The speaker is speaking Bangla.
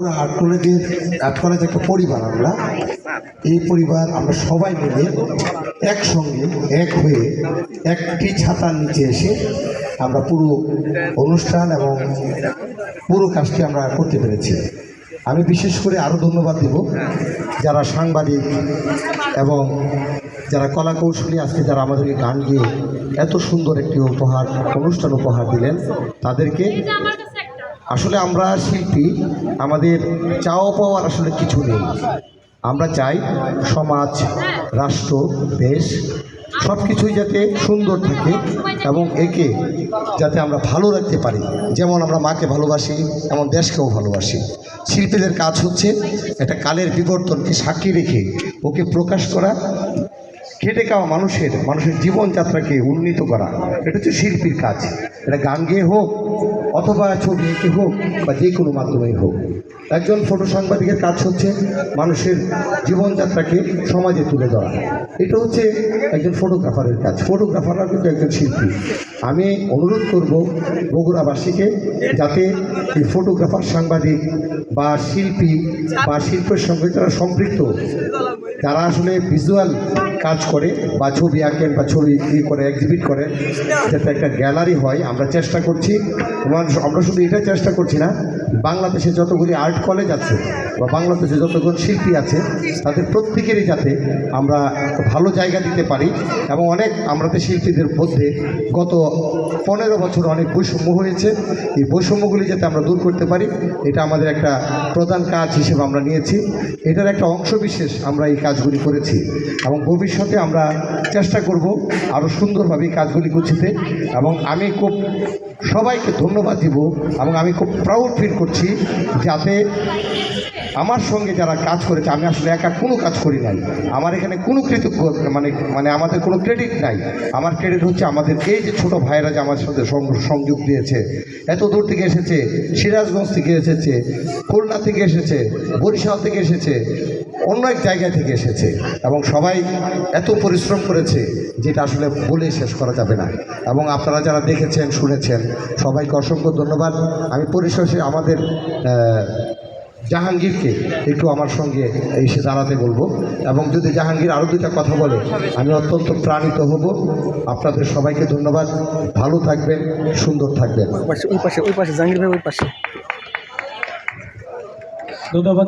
আর্ট কলেজের একটা পরিবার আমরা, এই পরিবার আমরা সবাই মিলে একসঙ্গে এক হয়ে একটি ছাতার নিচে এসে আমরা পুরো অনুষ্ঠান এবং পুরো কাজটি আমরা করতে পেরেছি। আমি বিশেষ করে আরও ধন্যবাদ দিব যারা সাংবাদিক এবং যারা কলা কৌশলী আজকে যারা আমাদেরকে গান গিয়ে এত সুন্দর একটি উপহার, অনুষ্ঠান উপহার দিলেন, তাদেরকে আসলে আমরা শিল্পী, আমাদের চাওয়া পাওয়ার আসলে কিছু নেই। আমরা চাই সমাজ, রাষ্ট্র, দেশ সব কিছুই যাতে সুন্দর থাকে এবং একে যাতে আমরা ভালো রাখতে পারি। যেমন আমরা মাকে ভালোবাসি, এমন দেশকেও ভালোবাসি। শিল্পীদের কাজ হচ্ছে একটা কালের বিবর্তনকে সাক্ষী রেখে ওকে প্রকাশ করা, খেটে খাওয়া মানুষের মানুষের জীবনযাত্রাকে উন্নীত করা। এটা হচ্ছে শিল্পীর কাজ। এটা গান গেয়ে হোক অথবা ছবি এঁকে হোক বা যে কোনো মাধ্যমেই হোক। একজন ফটো সাংবাদিকের কাজ হচ্ছে মানুষের জীবনযাত্রাকে সমাজে তুলে ধরা। এটা হচ্ছে একজন ফটোগ্রাফারের কাজ। ফটোগ্রাফাররা কিন্তু একজন শিল্পী। আমি অনুরোধ করব বগুড়াবাসীকে যাতে এই ফটোগ্রাফার, সাংবাদিক বা শিল্পী বা শিল্পের সঙ্গে যারা সম্পৃক্ত, যারা আসলে ভিজুয়াল কাজ করে বা ছবি আঁকেন বা ছবি ই করে এক্সিবিট করে, যাতে একটা গ্যালারি হয়, আমরা চেষ্টা করছি। আমরা শুধু এটা চেষ্টা করছি না, বাংলাদেশে যতগুলি আর্ট কলেজ আছে বা বাংলাদেশে যতগুলো শিল্পী আছে, তাদের প্রত্যেকেরই যাতে আমরা ভালো জায়গা দিতে পারি এবং অনেক আমাদের শিল্পীদের মধ্যে গত পনেরো বছর অনেক বৈষম্য হয়েছে। এই বৈষম্যগুলি যাতে আমরা দূর করতে পারি, এটা আমাদের একটা প্রধান কাজ হিসেবে আমরা নিয়েছি। এটার একটা অংশ বিশেষ আমরা এই কাজগুলি করেছি এবং ভবিষ্যতে আমরা চেষ্টা করব আরও সুন্দরভাবে এই কাজগুলি গুছিতে এবং আমি খুব সবাইকে ধন্যবাদ দিব এবং আমি খুব প্রাউড ফিল করছি যাতে আমার সঙ্গে যারা কাজ করেছে, আমি আসলে একা কোনো কাজ করি নাই। আমার এখানে কোনো কৃতজ্ঞ মানে মানে আমাদের কোনো ক্রেডিট নাই। আমার ক্রেডিট হচ্ছে আমাদের এই যে ছোটো ভাইয়েরা যে আমার সাথে সংযোগ দিয়েছে, এত দূর থেকে এসেছে, সিরাজগঞ্জ থেকে এসেছে, খুলনা থেকে এসেছে, বরিশাল থেকে এসেছে, অন্য এক জায়গা থেকে এসেছে এবং সবাই এত পরিশ্রম করেছে যেটা আসলে বলে শেষ করা যাবে না। এবং আপনারা যারা দেখেছেন, শুনেছেন, সবাইকে অসংখ্য ধন্যবাদ। আমি পরিশেষে আমাদের জাহাঙ্গীরকে একটু আমার সঙ্গে এসে দাঁড়াতে বলব। এবং যদি জাহাঙ্গীর আরও দুইটা কথা বলে আমি অত্যন্ত প্রাণিত হব। আপনাদের সবাইকে ধন্যবাদ। ভালো থাকবেন সুন্দর থাকবেন। ওই পাশে ওই পাশে ওই পাশে জাহাঙ্গীর ভাই ওই পাশে। ধন্যবাদ।